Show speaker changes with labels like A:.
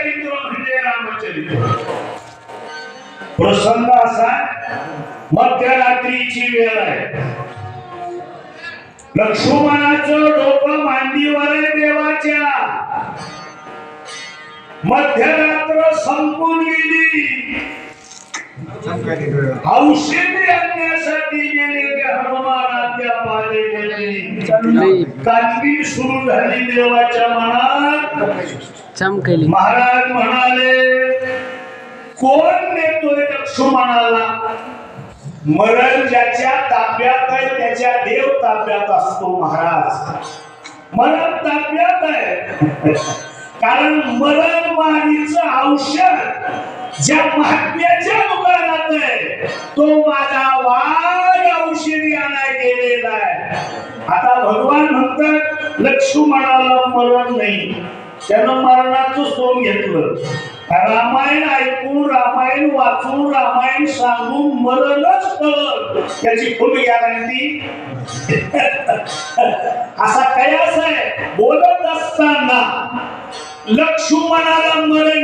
A: चरित्र म्हणजे रामचरित्र प्रसंग असा? मध्यरात्रीची वेळ आहे. लक्ष्मणाचं डोकं मांडीवर आहे देवाच्या. मध्यरात्र संपून गेली. औषधी आणण्यासाठी गेलेले हनुमानाच्या पाले गेले. सुरू झाली देवाच्या मनात.
B: चमकली
A: महाराज म्हणाले कोण नेतोय लक्ष्मणाला मरण ज्याच्या ताब्यात आहे त्याच्या देव ताब्यात असतो महाराज. मरण ताब्यात आहे. कारण मरण मारीचं औषध ज्या महात्म्याच्या दुकानात आहे तो माझा वाघ औषधी आणाय गेलेला आहे. आता भगवान म्हणतात लक्ष्मणाला मरण नाही. त्यानं मरणाचं सोंग घेतलं. रामायण ऐकून रामायण वाचून रामायण सांगून मरणच कळलं त्याची फुल गॅरंटी. असा कयास आहे? बोलत असताना लक्ष्मणाला मरण